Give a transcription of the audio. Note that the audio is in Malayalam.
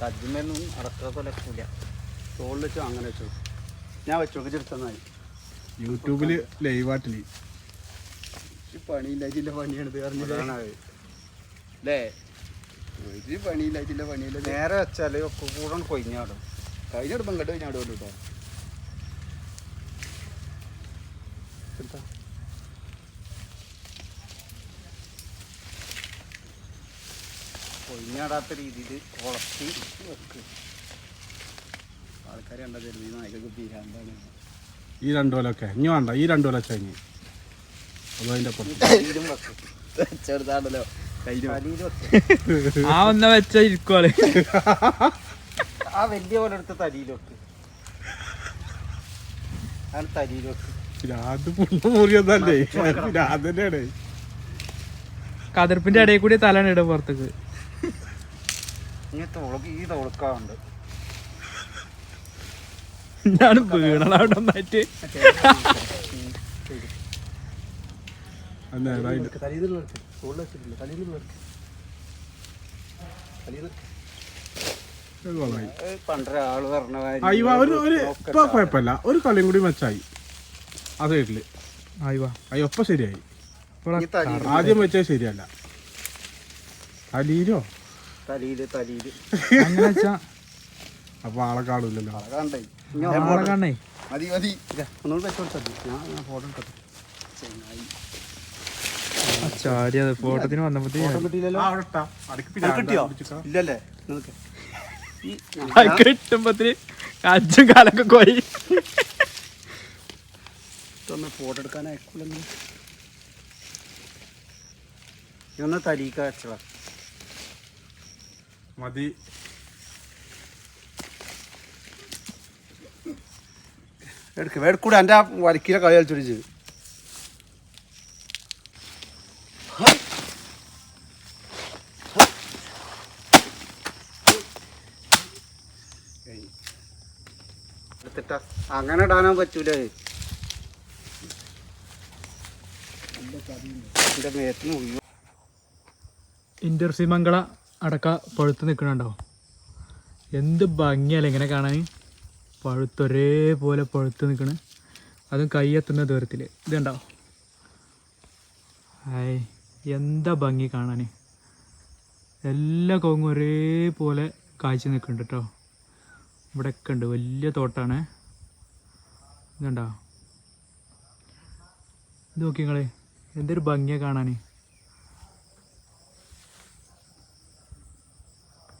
കജ്ജിമേലൊന്നും അടക്കാത്തോലെ കൂല തോളിൽ വെച്ചോ അങ്ങനെ വെച്ചോ ഞാൻ വെച്ചോ ചെറുത്തന്നായി യൂട്യൂബിൽ ലൈവാട്ടിൽ പണിയില്ല. ഇതിന്റെ പണിയാണ് അല്ലേ? ഒരു പണിയില്ല. ഇതിന്റെ പണിയില്ല. നേരെ വെച്ചാൽ ഒക്കെ കൂടെ കൊയിഞ്ഞാടും കഴിഞ്ഞെടുപ്പം കണ്ടു കഴിഞ്ഞാടും കേട്ടോ കൊയിഞ്ഞാടാത്ത രീതിയിൽ ഉളർത്തി വെക്ക്. ആൾക്കാർ കണ്ടത് ഈ നായകൾക്ക് പിരാന്താണ് ഈ രണ്ടു കൊലൊക്കെ ഇനി വേണ്ട ഈ രണ്ടു കൊല ഇനി അതോ അതിന്റെ ചെറുതാണല്ലോ. ആ വന്ന വെച്ച ഇരിക്കുവാൾ ആ വലിയ പോലെ എടുത്ത് തരിയിലൊക്കെ പുണ്ണ മുറിയതല്ലേ തന്നെയാണ്. കതിർപ്പിന്റെ ഇടയിൽ കൂടി തലാണ് ഇട പുറത്തേക്ക്. ഇനി തോളക്ക് ഈ തോളക്കാവുണ്ട് ഞാൻ വീണത് അവിടെ ഒന്നായിട്ട് കുഴപ്പമില്ല. ഒരു കളിയും കൂടി മെച്ചായി ആ സൈഡിൽ അയ്യോ. അയ്യോ ഒപ്പം ശരിയായി. ആദ്യം വെച്ചാൽ ശരിയല്ല. അലീരോ തലയിൽ തലയിൽ. അങ്ങനെ വെച്ചാ അപ്പൊ ആളെ കാണൂലല്ലോ. അതാണ്ടേ ആളെ കാണണേ. മതി മതി. ഇതാ, ഒന്നുകൂടി ഞാൻ ഞാൻ ഫോട്ടോ എടുക്കട്ടെ. ചെങ്ങായി. ചാടിയത് ഫോട്ടോത്തിന് അത് ഈ കിട്ടുമ്പത്തിന് അജ്ജും കാലൊക്കെ പോയി. ഇതൊന്ന് ഫോട്ടോ എടുക്കാൻ അയക്കൂലെന്ന് വെച്ചതാ മതി. എടുക്ക് എടുക്കൂടെ എന്റെ വരക്കിലെ കളി കളിച്ചോടിച്ച് അങ്ങനെ ഇടാനാ പറ്റൂലേ? ഉയ്യോ. ഇന്റർസിമംഗള അടക്ക പഴുത്ത് നിൽക്കണുണ്ടോ എന്ത് ഭംഗിയല്ല ഇങ്ങനെ കാണാൻ? പഴുത്തൊരേപോലെ പഴുത്ത് നിൽക്കണ് അതും കയ്യെത്തുന്ന ദൂരത്തിൽ ഇതുണ്ടോ ഹായ് എന്താ ഭംഗി കാണാൻ എല്ലാ കവുങ്ങും ഒരേപോലെ കാഴ്ച നിൽക്കുന്നുണ്ട് കേട്ടോ ഇവിടെയൊക്കെ ഉണ്ട് വലിയ തോട്ടാണ്. ഇതുണ്ടോ ഇത് നോക്കി നിങ്ങളെ എന്തൊരു ഭംഗിയാണ് കാണാൻ